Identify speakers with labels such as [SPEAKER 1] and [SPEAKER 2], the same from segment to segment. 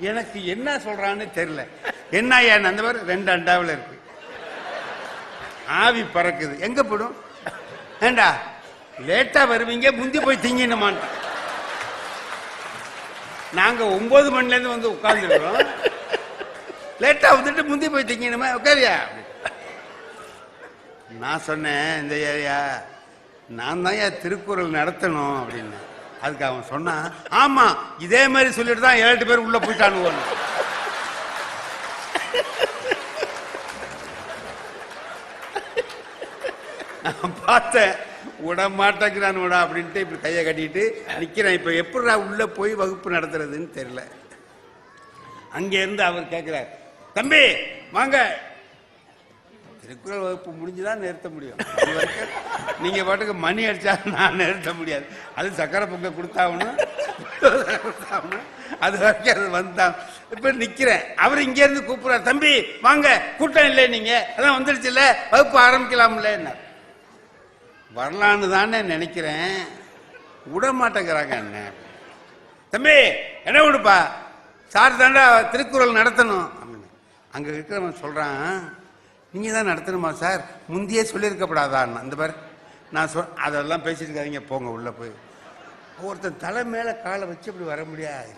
[SPEAKER 1] எனக்கு என்ன சொல்றான்னு தெரியல. என்ன ஏன் அந்த மாதிரி ரெண்டு அண்டாவில் இருக்கு. ஆவி பறக்குது. எங்க போடும்? ஏண்டா? லேட்டா வருவீங்க முந்தி போய் திங்கணுமான்ட்டு நாங்க ஒன்பது மணில இருந்து வந்து உட்கார்ந்துருக்கோம் லேட்டா வந்துட்டு முந்தி போய் திங்கணுமா உட்காரியா? நான் சொன்னேன் இந்த ஏரியா நான் தான் ஏன் திருக்குறள் நடத்தணும் அப்படின்னு. அதுக்கு அவன் சொன்னான் ஆமா இதே மாதிரி சொல்லிட்டு தான் ஏழு எட்டு பேர் உள்ள போயிட்டானு பார்த்தேன் விட மாட்டேங்கிறான் விட அப்படின்ட்டு இப்படி கையை கட்டிட்டு நிற்கிறேன் இப்போ எப்படிடா உள்ள போய் வகுப்பு நடத்துறதுன்னு தெரியல. அங்கே இருந்து அவர் கேட்குறார் தம்பி வாங்க திருக்குறள் வகுப்பு முடிஞ்சுதான் நிறுத்த முடியும். அது வரைக்கும் நீங்க பாட்டுக்கு மணி அடிச்சா நான் நிறுத்த முடியாது. அது சக்கரை பொங்க கொடுத்தாகணும். அது வரைக்கும் அது வந்தான். இப்ப நிக்கிறேன். அவர் இங்க இருந்து கூப்பிடுறார் தம்பி வாங்க கூட்டம் இல்லை நீங்க. அதான் வந்துடுச்சுல்ல வகுப்பு ஆரம்பிக்கலாம்ல என்ன வரலான்னு தானே நினைக்கிறேன். விட மாட்டேங்கிறாங்க என்ன? தம்பி என்ன விடுப்பா சார் தாண்டா திருக்குறள் நடத்தணும். அப்படின்னு. அங்க இருக்கிறவன் சொல்றான் நீங்கள் தான் நடத்தணுமா சார்? முந்தையே சொல்லியிருக்கப்படாதான்னு அந்த பேர் நான் சொ அதெல்லாம் பேசிட்டு இருக்காதீங்க போங்க உள்ளே போய். ஒருத்தன் தலை மேலே காலை வச்சு இப்படி வர முடியாது.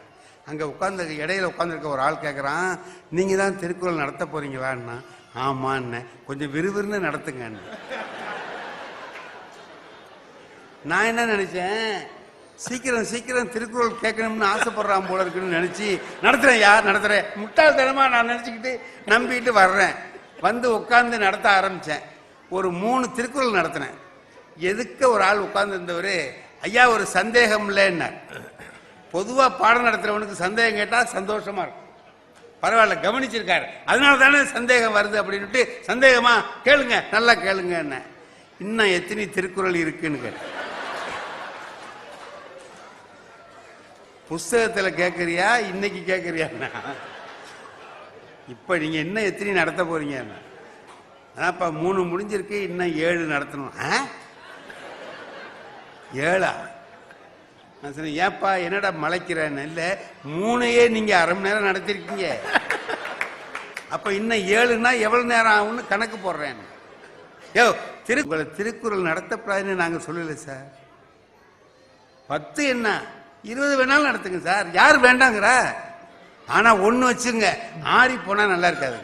[SPEAKER 1] அங்கே உட்காந்து இடையில உட்காந்துருக்க ஒரு ஆள் கேட்குறான் நீங்கள் தான் திருக்குறள் நடத்த போகிறீங்களான்னா ஆமான்னு. கொஞ்சம் விறுவிறுன்னு நடத்துங்கன்னு. நான் என்ன நினச்சேன்? சீக்கிரம் சீக்கிரம் திருக்குறள் கேட்கணும்னு ஆசைப்படுறான் போல இருக்குன்னு நினச்சி நடத்துகிறேன் யார்? நடத்துறேன். முட்டாள்தனமா நான் நினச்சிக்கிட்டு நம்பிக்கிட்டு வர்றேன். வந்து உட்கார்ந்து நடத்த ஆரம்பித்தேன் ஒரு மூணு திருக்குறள் நடத்தினேன். எதுக்க ஒரு ஆள் உட்கார்ந்து இருந்தவர் ஐயா ஒரு சந்தேகம் இல்லைன்னார். பொதுவாக பாடம் நடத்துகிறவனுக்கு சந்தேகம் கேட்டால் சந்தோஷமா இருக்கும். பரவாயில்ல கவனிச்சிருக்காரு. அதனால தானே சந்தேகம் வருது அப்படின்ட்டு சந்தேகமா? கேளுங்க நல்லா கேளுங்க என்ன இன்னும் எத்தனை திருக்குறள் இருக்குன்னு கேட்டேன். கேட்குறியா கேட்கறியா இன்னைக்கு கேட்குறியாண்ணா இப்போ நீங்கள் இன்னும் எத்தனை நடத்த போறீங்க? அதான்ப்பா மூணு முடிஞ்சிருக்கு இன்னும் ஏழு நடத்தணும். ஆ? ஏழா? நான் சொன்னேன் ஏப்பா என்னடா மலைக்கிறேன்னு? இல்லை மூணையே நீங்கள் அரை மணி நேரம் நடத்திருக்கீங்க. அப்போ இன்னும் ஏழுன்னா எவ்வளோ நேரம் ஆகும்னு கணக்கு போடுறேன். யோ திரு உங்களை திருக்குறள் நடத்தப்படாதுன்னு நாங்கள் சொல்லலை சார். பத்து என்ன? இருபது வேணாலும் நடத்துங்க சார். யார் வேண்டாங்கிறா? ஆனா ஒண்ணு வச்சுங்க. ஆறி போனா நல்லா இருக்காது.